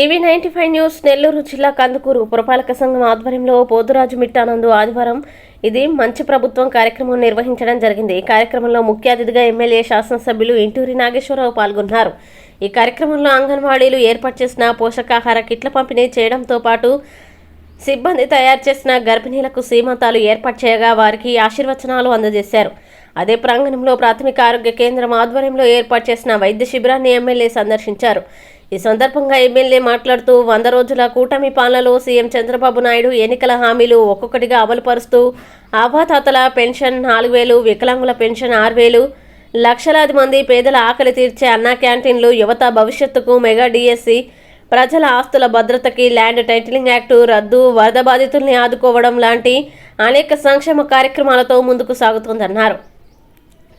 TV ninety five news Nellore జిల్లా కందుకూరు పురపాలక సంఘం ఆధ్వర్యంలో పోతురాజు మిట్టానందు ఆదివారం ఇది మంచి ప్రభుత్వం కార్యక్రమం నిర్వహించడం జరిగింది. ఈ కార్యక్రమంలో ముఖ్య అతిథిగా ఎమ్మెల్యే శాసనసభ్యులు ఇంటూరి నాగేశ్వరరావు పాల్గొన్నారు. ఈ కార్యక్రమంలో అంగన్వాడీలు ఏర్పాటు చేసిన పోషకాహార కిట్ల పంపిణీ చేయడంతో పాటు సిబ్బంది తయారు చేసిన గర్భిణీలకు సీమంతాలు ఏర్పాటు చేయగా వారికి ఆశీర్వచనాలు అందజేశారు. అదే ప్రాంగణంలో ప్రాథమిక ఆరోగ్య కేంద్రం ఆధ్వర్యంలో ఏర్పాటు చేసిన వైద్య శిబిరాన్ని ఎమ్మెల్యే సందర్శించారు. ఈ సందర్భంగా ఎమ్మెల్యే మాట్లాడుతూ వంద రోజుల కూటమి పాలనలో సీఎం చంద్రబాబు నాయుడు ఎన్నికల హామీలు ఒక్కొక్కటిగా అమలుపరుస్తూ ఆభాతాతల పెన్షన్ నాలుగు వేలు వికలాంగుల పెన్షన్ ఆరు వేలు లక్షలాది మంది పేదల ఆకలి తీర్చే అన్నా క్యాంటీన్లు యువత భవిష్యత్తుకు మెగా డిఎస్సి ప్రజల ఆస్తుల భద్రతకి ల్యాండ్ టైటిలింగ్ యాక్టు రద్దు వరద బాధితుల్ని ఆదుకోవడం లాంటి అనేక సంక్షేమ కార్యక్రమాలతో ముందుకు సాగుతోందన్నారు.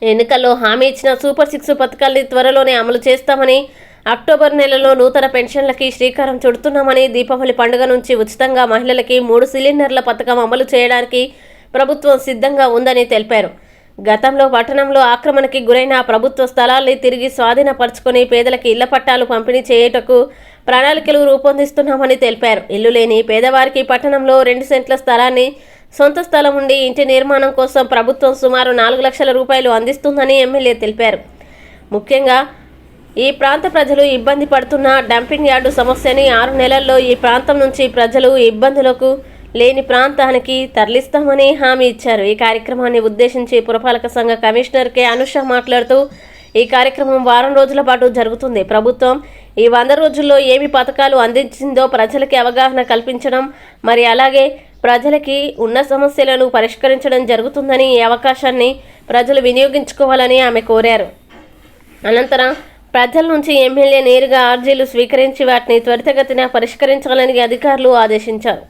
ఎన్నికల్లో హామీ ఇచ్చిన సూపర్ సిక్స్ పథకాల్ని త్వరలోనే అమలు చేస్తామని అక్టోబర్ నెలలో నూతన పెన్షన్లకి శ్రీకారం చుడుతున్నామని దీపావళి పండుగ నుంచి ఉచితంగా మహిళలకి మూడు సిలిండర్ల పథకం అమలు చేయడానికి ప్రభుత్వం సిద్ధంగా ఉందని తెలిపారు. గతంలో పట్టణంలో ఆక్రమణకి గురైన ప్రభుత్వ స్థలాల్ని తిరిగి స్వాధీనపరుచుకొని పేదలకి ఇళ్ళ పట్టాలు పంపిణీ చేయుటకు ప్రణాళికలు రూపొందిస్తున్నామని తెలిపారు. ఇల్లు లేని పేదవారికి పట్టణంలో రెండు సెంట్ల స్థలాన్ని సొంత స్థలం ఉండి ఇంటి నిర్మాణం కోసం ప్రభుత్వం సుమారు నాలుగు లక్షల రూపాయలు అందిస్తుందని ఎమ్మెల్యే తెలిపారు. ముఖ్యంగా ఈ ప్రాంత ప్రజలు ఇబ్బంది పడుతున్న డంపింగ్ యార్డు సమస్యని ఆరు నెలల్లో ఈ ప్రాంతం నుంచి ప్రజలు ఇబ్బందులకు లేని ప్రాంతానికి తరలిస్తామని హామీ ఇచ్చారు. ఈ కార్యక్రమాన్ని ఉద్దేశించి పురపాలక సంఘ కమిషనర్ కె. అనుష మాట్లాడుతూ ఈ కార్యక్రమం వారం రోజుల పాటు జరుగుతుంది. ప్రభుత్వం ఈ వంద రోజుల్లో ఏమి పథకాలు అందించిందో ప్రజలకి అవగాహన కల్పించడం మరి అలాగే ప్రజలకి ఉన్న సమస్యలను పరిష్కరించడం జరుగుతుందని ఈ అవకాశాన్ని ప్రజలు వినియోగించుకోవాలని ఆమె కోరారు. అనంతరం ప్రజల నుంచి ఎమ్మెల్యే నేరుగా ఆర్జీలు స్వీకరించి వాటిని త్వరితగతిన పరిష్కరించాలని అధికారులు ఆదేశించారు.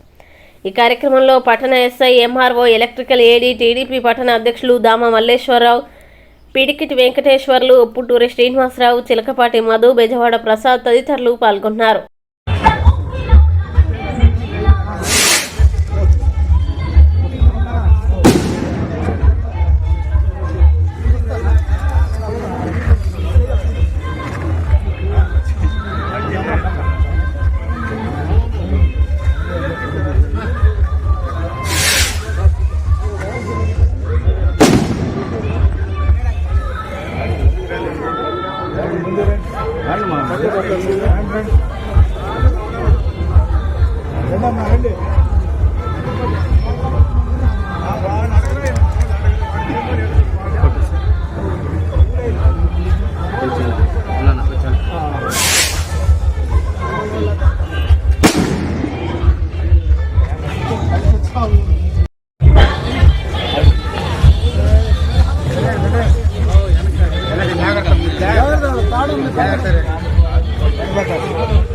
ఈ కార్యక్రమంలో పట్టణ SI MRO electrical AD TDP పట్టణ అధ్యక్షులు దామ మల్లేశ్వరరావు పిడికిటి వెంకటేశ్వర్లు ఉప్పుటూరి శ్రీనివాసరావు చిలకపాటి మధు బెజవాడ ప్రసాద్ తదితరులు పాల్గొన్నారు. దయచేసి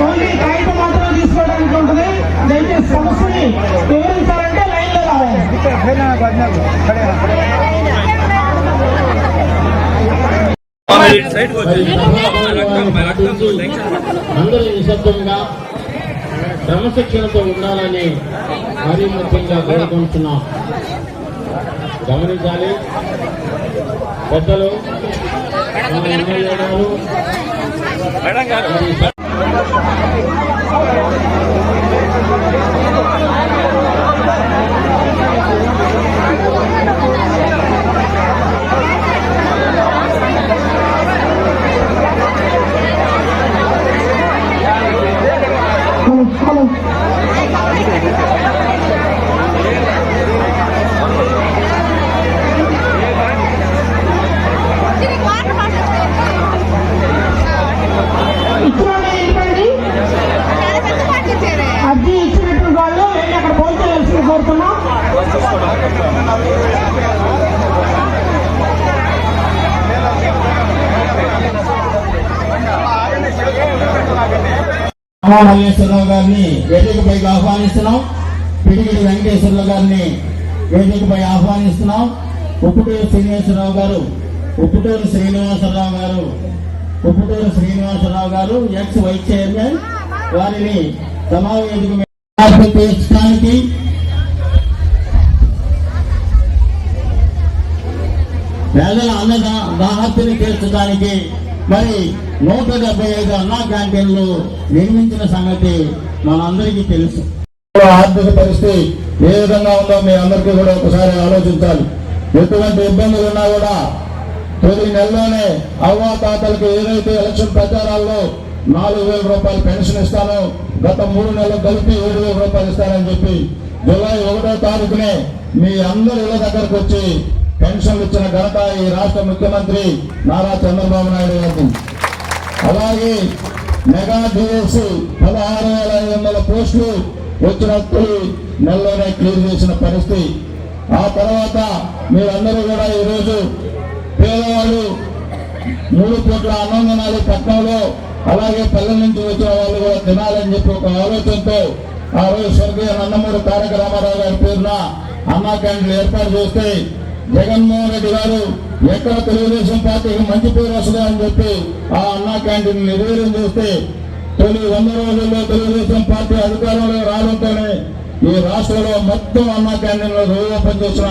ఓన్లీ కాగితం మాత్రం తీసుకోవడానికి ఉంటుంది దయచేసి సమస్యని వివరించాలంటే లైన్లో రావాలి అందరూ నిశ్శబ్దంగా క్రమశిక్షణతో ఉండాలని మరీ ముఖ్యంగా కోరుకుంటున్నాం. గమనించాలి. పెద్దలు ఎమ్మెల్యే గారు మరి ఇచ్చిన ఏంటండి అర్జీ ఇచ్చినట్టు వాళ్ళు వెళ్ళి అక్కడ పోల్చవలసింది కోరుతున్నాం రామమల్లేశ్వరరావు గారిని వేదికపైకి ఆహ్వానిస్తున్నాం. పిడిగిడి వెంకటేశ్వరరావు గారిని వేదికపై ఆహ్వానిస్తున్నాం. ఉప్పుటూరు శ్రీనివాసరావు గారు ఉప్పుటూరు శ్రీనివాసరావు గారు ఉప్పుటూరు శ్రీనివాసరావు గారు ఎక్స్ వైస్ చైర్మన్ వారిని సమావేదిక మీద తీర్చడానికి పేదల అన్నదాహత్తుని తీర్చడానికి మరి నూట డెబ్బై ఐదు అన్నా క్యాంటీన్లు నిర్మించిన సంగతి మనందరికీ తెలుసు. ఆర్థిక పరిస్థితి ఏ విధంగా ఉందో మీ అందరికీ కూడా ఒకసారి ఆలోచించాలి. ఎటువంటి ఇబ్బందులు ఉన్నా కూడా తొలి నెలలోనే అవ్వా తాతలకు ఏదైతే ఎలక్షన్ ప్రచారాల్లో నాలుగు వేల రూపాయలు పెన్షన్ ఇస్తానో గత మూడు నెలలు కలిపి ఏడు వేల రూపాయలు ఇస్తానని చెప్పి జూలై ఒకటో తారీఖునే మీ అందరి ఇళ్ళ దగ్గరకు వచ్చి పెన్షన్లు ఇచ్చిన ఘనత ఈ రాష్ట్ర ముఖ్యమంత్రి నారా చంద్రబాబు నాయుడు గారికి. అలాగే మెగా డిఎస్ పదహారు వేల ఐదు వందల పోస్టులు వచ్చినప్పుడు నెలలోనే క్లియర్ చేసిన పరిస్థితి. ఆ తర్వాత మీరందరూ కూడా ఈరోజు పేదవాళ్ళు మూడు కోట్ల అన్నం తినాలి అలాగే పల్లె నుంచి వచ్చిన వాళ్ళు కూడా తినాలని చెప్పి ఒక ఆలోచనతో ఆ రోజు స్వర్గీయ నందమూరి తారక రామారావు గారి పేరున అన్నా క్యాంటీన్లు ఏర్పాటు చేస్తే జగన్మోహన్ రెడ్డి గారు ఎక్కడ తెలుగుదేశం పార్టీకి మంచి పేరు వస్తుంది అని చెప్పి ఆ అన్నా క్యాంటీన్ నిర్వీర్యం చేస్తే తొలి వంద రోజుల్లో తెలుగుదేశం పార్టీ అధికారంలో రావడంతోనే ఈ రాష్ట్రంలో మొత్తం అన్నా క్యాంటీన్లో రోజు ఓపెన్ చేసిన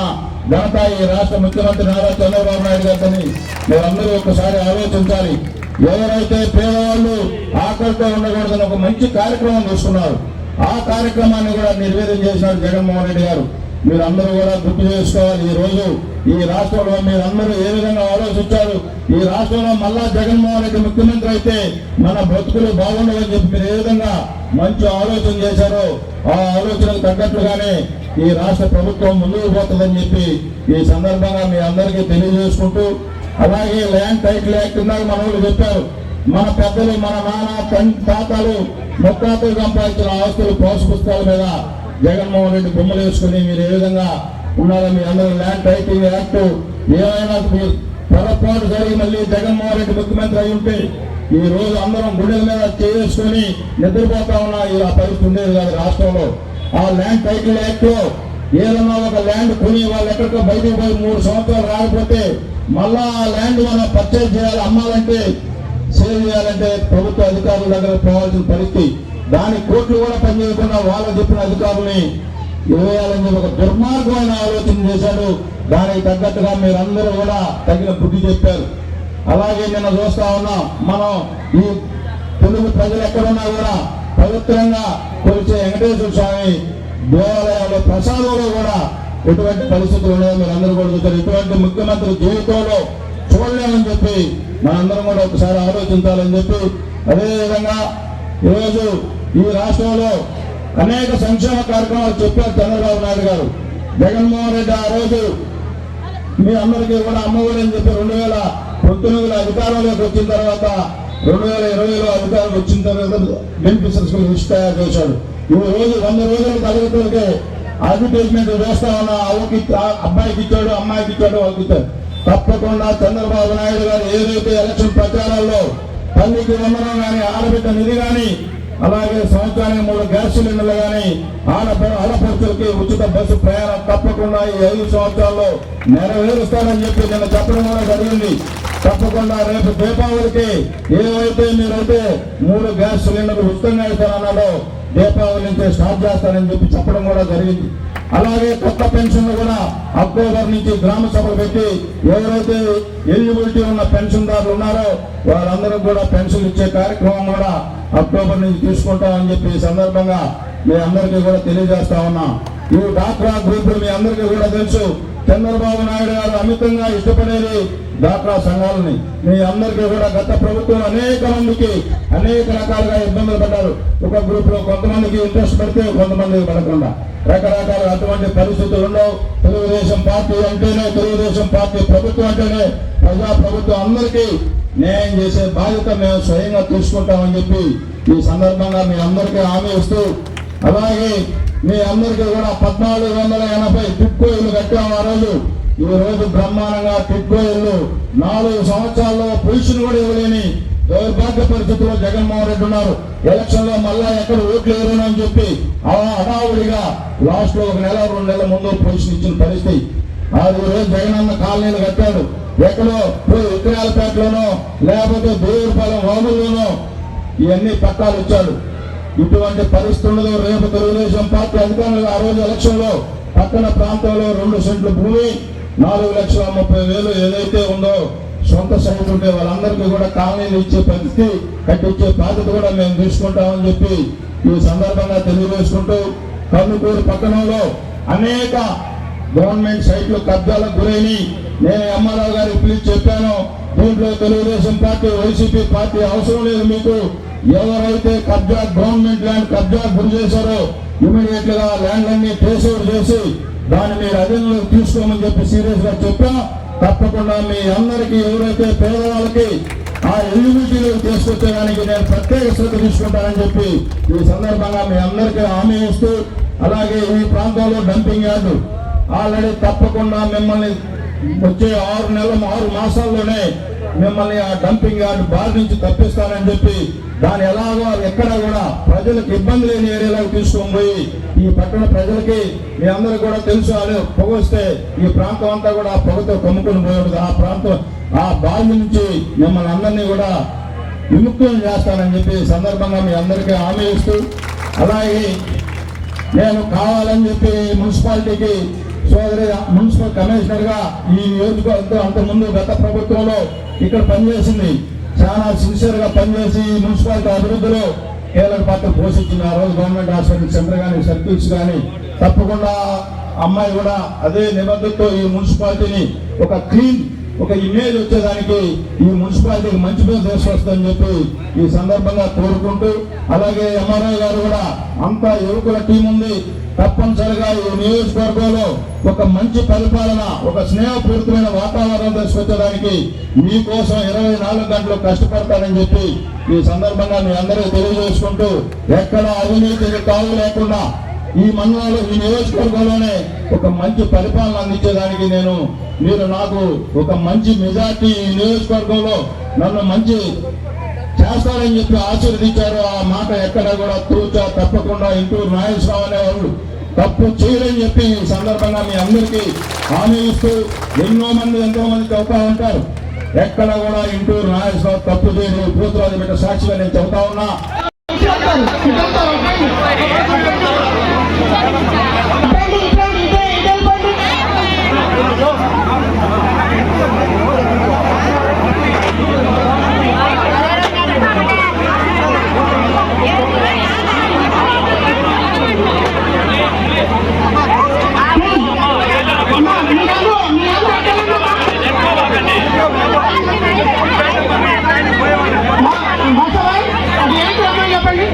ఘనత ఈ రాష్ట్ర ముఖ్యమంత్రి నారా చంద్రబాబు నాయుడు గారిని మీరందరూ ఒకసారి ఆలోచించాలి. ఎవరైతే పేదవాళ్ళు ఆకలితో ఉండకూడదని ఒక మంచి కార్యక్రమం తీసుకున్నారు ఆ కార్యక్రమాన్ని కూడా నిర్వేదం చేశారు జగన్మోహన్ రెడ్డి గారు. మీరందరూ కూడా గుర్తు చేసుకోవాలి. ఈ రోజు ఈ రాష్ట్రంలో మీరందరూ ఏ విధంగా ఆలోచించారు? ఈ రాష్ట్రంలో మళ్ళా జగన్మోహన్ రెడ్డి ముఖ్యమంత్రి అయితే మన బ్రతుకులు బాగుండవని చెప్పి మీరు ఏ విధంగా మంచి ఆలోచన చేశారో ఆ ఆలోచనకు తగ్గట్లుగానే ఈ రాష్ట్ర ప్రభుత్వం ముందుకు పోతుందని చెప్పి ఈ సందర్భంగా మీ అందరికీ తెలియజేసుకుంటూ అలాగే ల్యాండ్ టైటిల్ యాక్ట్ ఇందాక మన వాళ్ళు చెప్పారు. మన పెద్దలు మన నాన్న తాతలు ముత్తాతలు సంపాదించిన ఆస్తులు పోస్ మీద జగన్మోహన్ రెడ్డి బొమ్మలు వేసుకుని మీరు ఏ విధంగా ఉన్నారో మీ అందరూ ల్యాండ్ టైటిల్ యాక్ట్. ఏమైనా మీరు పొరపాటు జరిగి మళ్ళీ జగన్మోహన్ రెడ్డి ముఖ్యమంత్రి అయి ఉంటే ఈ రోజు అందరం గుండెల మీద చేసుకొని నిద్రపోతా ఉన్న ఈ ఆ పరిస్థితి ఉండేది కాదు రాష్ట్రంలో. ఆ ల్యాండ్ టైటిల్ యాక్ట్. లో ఏదన్నా ఒక ల్యాండ్ కొని వాళ్ళు ఎక్కడికో బయటకు పోయి మూడు సంవత్సరాలు రాకపోతే మళ్ళా ఆ ల్యాండ్ మనం పర్చేజ్ చేయాలి అమ్మాలంటే సేవ్ చేయాలంటే ప్రభుత్వ అధికారుల దగ్గర పోవాల్సిన పరిస్థితి. దాని కోట్లు కూడా పనిచేయకుండా వాళ్ళు చెప్పిన అధికారుల్ని వేయాలని చెప్పి ఒక దుర్మార్గమైన ఆలోచన చేశాడు. దానికి తగ్గట్టుగా మీరందరూ కూడా తగిన బుద్ధి చెప్పారు. అలాగే నిన్న చూస్తా ఉన్నాం మనం ఈ తెలుగు ప్రజలు ఎక్కడున్నా కూడా పవిత్రంగా కొలిచే వెంకటేశ్వర స్వామి దేవాలయాల్లో ప్రసాదంలో కూడా ఎటువంటి పరిస్థితులు ఉన్నాయో మీరు అందరూ కూడా చూస్తారు ఎటువంటి ముఖ్యమంత్రి జీవితంలో చూడలేమని చెప్పి మనందరం కూడా ఒకసారి ఆలోచించాలని చెప్పి అదేవిధంగా ఈరోజు ఈ రాష్ట్రంలో అనేక సంక్షేమ కార్యక్రమాలు చెప్పారు చంద్రబాబు నాయుడు గారు. జగన్మోహన్ రెడ్డి ఆ రోజు మీ అందరికీ కూడా అమ్మఒడి అని చెప్పి రెండు వేల పంతొమ్మిదిలో అధికారంలోకి వచ్చిన తర్వాత రెండు వేల ఇరవైలో అధికారం వచ్చిన తర్వాత బెనిఫిషరీస్ లిస్ట్ తయారు చేశాడు. ఈ రోజు వంద రోజుల తరగతులకి అడ్వర్టైజ్మెంట్ వేస్తా ఉన్న అవ్వకి అబ్బాయికి ఇచ్చాడు అమ్మాయికి ఇచ్చాడు వాళ్ళకి ఇచ్చాడు. తప్పకుండా చంద్రబాబు నాయుడు గారు ఏదైతే ఎలక్షన్ ప్రచారం తల్లికి వందనం కానీ ఆడబిడ్డ నిధి కానీ అలాగే సంవత్సరానికి మూడు గ్యాస్ సిలిండర్లు కానీ ఆడ ఆడపడుచులకి ఉచిత బస్సు ప్రయాణం తప్పకుండా ఈ ఐదు సంవత్సరాల్లో నెరవేరుస్తానని చెప్పి నేను చెప్పడం కూడా జరిగింది. తప్పకుండా రేపు దీపావళికి ఏవైతే మీరైతే మూడు గ్యాస్ సిలిండర్లు ఉచితంగా ఇస్తారన్నాడో దీపావళి నుంచే స్టార్ట్ చేస్తానని చెప్పి చెప్పడం కూడా జరిగింది. అలాగే కొత్త పెన్షన్లు కూడా అక్టోబర్ నుంచి గ్రామ సభలు పెట్టి ఎవరైతే ఎలిజిబిలిటీ ఉన్న పెన్షన్దారులు ఉన్నారో వారందరూ కూడా పెన్షన్ ఇచ్చే కార్యక్రమం కూడా అక్టోబర్ నుంచి తీసుకుంటామని చెప్పి ఈ సందర్భంగా మీ అందరికీ కూడా తెలియజేస్తా ఉన్నా. ఈ డాక్రా గ్రూపులు మీ అందరికీ కూడా తెలుసు. చంద్రబాబు నాయుడు గారు అమితంగా ఇష్టపడేది డాక్రా సంఘాలని. మీ అందరికీ కూడా గత ప్రభుత్వం అనేక మందికి అనేక రకాలుగా ఇబ్బందులు పడ్డారు. ఒక గ్రూప్లో కొంతమందికి ఇంట్రెస్ట్ పెడితే కొంతమందికి పడకుండా. రకరకాల అటువంటి పరిస్థితులు ఉండవు. తెలుగుదేశం పార్టీ అంటేనే తెలుగుదేశం పార్టీ ప్రభుత్వం అంటేనే ప్రజా ప్రభుత్వం అందరికీ న్యాయం చేసే బాధ్యత మేము స్వయంగా తీసుకుంటామని చెప్పి ఈ సందర్భంగా మీ అందరికీ హామీ ఇస్తూ అలాగే మీ అందరికీ కూడా పద్నాలుగు వందల ఎనభై టిక్కో ఇల్లు కట్టాము ఆ రోజు. ఈ రోజు బ్రహ్మాండంగా టిక్కో నాలుగు సంవత్సరాల్లో పొజిషన్ కూడా ఇవ్వలేని దౌర్భాగ్య పరిస్థితుల్లో జగన్మోహన్ రెడ్డి ఉన్నారు. ఎలక్షన్లో మళ్ళా ఎక్కడ ఓట్లు వేయరు అని చెప్పి ఆ హడావుడిగా లాస్ట్లో ఒక నెల రెండు నెలల ముందు పొజిషన్ ఇచ్చిన పరిస్థితి. అది రోజు జగనన్న కాలనీలు కట్టాడు. ఎక్కడో పోయి ఉత్తరాలపేటలోనో లేకపోతే దేవుడిపాలెం వాముల్లోనో ఇవన్నీ పట్టాలు ఇచ్చాడు. ఇటువంటి పరిస్థితుల్లో రేపు తెలుగుదేశం పార్టీ అధికారులు ఆ రోజు ఎలక్షన్లో పక్కన ప్రాంతంలో రెండు సెంట్లు భూమి నాలుగు లక్షల ముప్పై వేలు ఏదైతే ఉందో సొంత సైట్ ఉంటే వాళ్ళందరికీ కూడా కాలనీలు ఇచ్చే పరిస్థితి కట్టించే బాధ్యత కూడా మేము తీసుకుంటామని చెప్పి ఈ సందర్భంగా తెలియజేసుకుంటూ కన్నుకూరు పట్టణంలో అనేక గవర్నమెంట్ సైట్లు కబ్జాలకు గురైన నేను ఎంఆర్ఓ గారికి పిలిచి చెప్పాను. దీంట్లో తెలుగుదేశం పార్టీ వైసీపీ పార్టీ అవసరం లేదు మీకు. ఎవరైతే కబ్జా గవర్నమెంట్ ల్యాండ్ కబ్జా గురి చేశారో ఇమీడియట్గా ల్యాండ్ అన్ని టేస్ ఓవర్ చేసి దాన్ని మీరు అధీనంలో తీసుకోమని చెప్పి సీరియస్గా చెప్పా. తప్పకుండా మీ అందరికీ ఎవరైతే పేదవాళ్ళకి ఆ ఎలిజిబిలిటీలోకి తీసుకొచ్చేదానికి నేను ప్రత్యేక శ్రద్ధ తీసుకుంటానని చెప్పి ఈ సందర్భంగా మీ అందరికీ హామీ ఇస్తూ అలాగే ఈ ప్రాంతంలో డంపింగ్ యార్డు ఆల్రెడీ తప్పకుండా మిమ్మల్ని వచ్చే ఆరు నెలల ఆరు మాసాల్లోనే మిమ్మల్ని ఆ డంపింగ్ యార్డ్ బార్ నుంచి తప్పిస్తానని చెప్పి దాని ఎలాగో ఎక్కడ కూడా ప్రజలకు ఇబ్బంది లేని ఏరియాలోకి తీసుకొని పోయి ఈ పట్టణ ప్రజలకి మీ అందరూ కూడా తెలుసు అని పొగ వస్తే ఈ ప్రాంతం అంతా కూడా ఆ పొగతో కమ్ముకొని పోయేది ఆ ప్రాంతం ఆ బావి నుంచి మిమ్మల్ని అందరినీ కూడా విముక్తం చేస్తానని చెప్పి సందర్భంగా మీ అందరికీ హామీ ఇస్తూ అలాగే నేను కావాలని చెప్పి మున్సిపాలిటీకి సోదరి మున్సిపల్ కమిషనర్గా ఈ నియోజకవర్గంతో అంతకుముందు గత ప్రభుత్వంలో ఇక్కడ పనిచేసింది. చాలా సిన్సియర్గా పనిచేసి ఈ మున్సిపాలిటీ అభివృద్ధిలో కీలక పాత్ర పోషించింది. ఆ రోజు గవర్నమెంట్ హాస్పిటల్ సెంటర్ కానీ సర్కిల్స్ కానీ తప్పకుండా అమ్మాయి కూడా అదే నిబంధనతో ఈ మున్సిపాలిటీని ఒక క్లీన్ ఒక ఇమేజ్ వచ్చేదానికి ఈ మున్సిపాలిటీకి మంచి పేరు తీసుకొస్తుందని చెప్పి ఈ సందర్భంగా కోరుకుంటూ అలాగే ఎంఆర్ఐ గారు కూడా అంతా యువకుల టీం ఉంది. తప్పనిసరిగా ఈ నియోజకవర్గంలో ఒక మంచి పరిపాలన ఒక స్నేహపూరితమైన వాతావరణం తీసుకొచ్చేదానికి మీకోసం ఇరవై నాలుగు గంటలు కష్టపడతానని చెప్పి ఈ సందర్భంగా మీ అందరికీ తెలియజేసుకుంటూ ఎక్కడ అవినీతికి కావు లేకుండా ఈ మండలంలో ఈ నియోజకవర్గంలోనే ఒక మంచి పరిపాలన అందించేదానికి నేను మీరు నాకు ఒక మంచి మెజార్టీ ఈ నియోజకవర్గంలో నన్ను మంచి చేస్తారని చెప్పి ఆశీర్వదించారు. ఆ మాట ఎక్కడ కూడా తూచా తప్పకుండా ఇంటూరు నాగేశ్వరరావు అనేవాళ్ళు తప్పు చేయరని చెప్పి ఈ సందర్భంగా మీ అందరికీ హామీ ఇస్తూ ఎన్నో మంది ఎంతో మంది చెబుతా ఉంటారు. ఎక్కడ కూడా ఇంటూరు నాగేశ్వరరావు తప్పు చేయరు పూతురాజు బిడ్డ సాక్షిగా నేను చెబుతా ఉన్నా ఇటండి, ఇటండి, ఇటే, ఇటే వెళ్ళిపోండి. అమ్మా, మీరందరూ, మీరందరూ ఎక్కడ ఉన్నారు? మా- మాస్టర్ గారు, అది ఏంటి అమ్మా చెప్పండి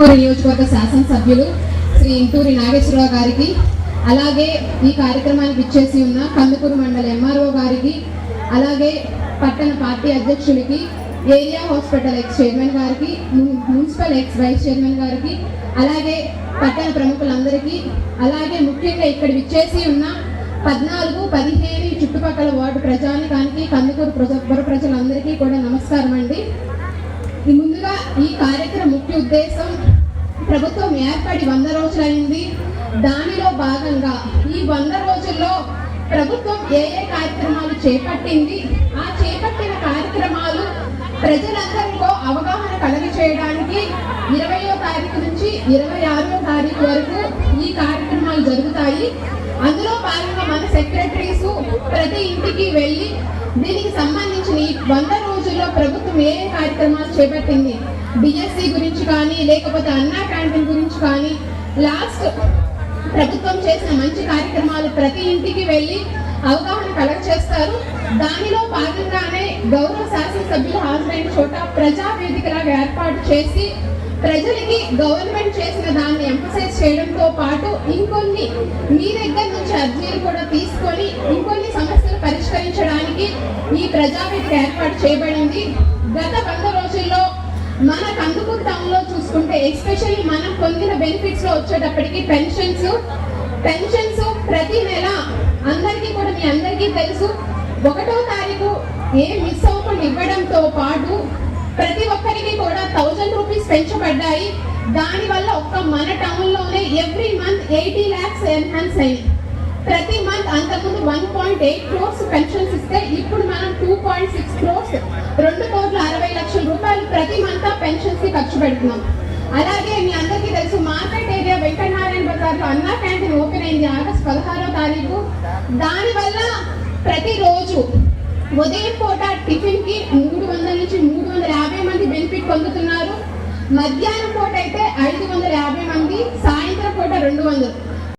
తుమ్మకూరు నియోజకవర్గ శాసనసభ్యులు శ్రీ ఇంటూరి నాగేశ్వరరావు గారికి అలాగే ఈ కార్యక్రమానికి ఇచ్చేసి ఉన్న కందుకూరు మండల ఎంఆర్ఓ గారికి అలాగే పట్టణ పార్టీ అధ్యక్షుడికి ఏరియా హాస్పిటల్ ఎక్స్ చైర్మన్ గారికి ము- మున్సిపల్ ఎక్స్ వైస్ చైర్మన్ గారికి అలాగే పట్టణ ప్రముఖులందరికీ అలాగే ముఖ్యంగా ఇక్కడ విచ్చేసి ఉన్న పద్నాలుగు పదిహేను చుట్టుపక్కల వార్డు ప్రజానికానికి కందుకూరు ప్రజ పుర ప్రజలందరికీ కూడా నమస్కారం అండి ముందుగా ఈ కార్యక్రమ ముఖ్య ఉద్దేశం ప్రభుత్వం ఏర్పడి వంద రోజులైంది. దానిలో భాగంగా ఈ వంద రోజుల్లో ప్రభుత్వం ఏ ఏ కార్యక్రమాలు చేపట్టింది? ఆ చేపట్టిన కార్యక్రమాలు ప్రజలందరిలో అవగాహన కలిగి చేయడానికి ఇరవయో తారీఖు నుంచి ఇరవై ఆరో తారీఖు వరకు ఈ కార్యక్రమాలు జరుగుతాయి. అందులో భాగంగా మన సెక్రటరీస్ ప్రతి ఇంటికి వెళ్ళి దీనికి సంబంధించిన వంద రోజుల్లో ప్రభుత్వం ఏ ఏ కార్యక్రమాలు చేపట్టింది? బిఎస్సి గురించి కానీ లేకపోతే అన్నా క్యాంటీన్ గురించి కానీ లాస్ట్ ప్రభుత్వం చేసిన మంచి కార్యక్రమాలు ప్రతి ఇంటికి వెళ్ళి అవగాహన కలెక్ట్ చేస్తారు. దానిలో భాగంగానే గౌరవ శాసనసభ్యులు హాజరైన చోట ప్రజా వేదికలాగా ఏర్పాటు చేసి ప్రజలకి గవర్నమెంట్ చేసిన దాన్ని ఎంఫసైజ్ చేయడంతో పాటు ఇంకొన్ని మీ దగ్గర నుంచి అర్జీలు కూడా తీసుకొని ఇంకొన్ని సమస్యలు పరిష్కరించడానికి ఈ ప్రజావేదిక ఏర్పాటు చేయబడింది. గత వంద రోజుల్లో మన కందుకూరు టౌన్లో చూసుకుంటే ఎస్పెషల్లీ మనం పొందిన బెనిఫిట్స్లో వచ్చేటప్పటికి పెన్షన్స్ పెన్షన్స్ ప్రతి నెల అందరికీ కూడా మీ అందరికీ తెలుసు. ఒకటో తారీఖు ఏ మిస్ అవ్వకుండా ఇవ్వడంతో పాటు ప్రతి ఒక్కరికి కూడా థౌజండ్ రూపీస్ పెంచబడ్డాయి. దానివల్ల ఒక్క మన టౌన్లోనే every month eighty lakhs enhance అయ్యి ప్రతి మంత్ అంతకుముందు one point eight crores pensions ఇస్తే ఇప్పుడు మనం టూ పాయింట్ సిక్స్ క్రోర్స్ రెండు కోట్ల అరవై లక్షల రూపాయలు ప్రతి మంత్ పెన్షన్స్కి ఖర్చు పెడుతున్నాం. అలాగే మీ అందరికీ తెలుసు మార్కెట్ ఏరియా వెంకటనారాయణ బజార్లో అన్నా క్యాంటీన్ ఓపెన్ అయింది ఆగస్ట్ పదహారో తారీఖు. దానివల్ల ప్రతిరోజు ఉదయం పూట టిఫిన్కి మూడు వందల నుంచి మూడు వందల యాభై మంది బెనిఫిట్ పొందుతున్నారు. మధ్యాహ్నం పూట అయితే ఐదు వందల యాభై మంది సాయంత్రం పూట రెండు వందలు.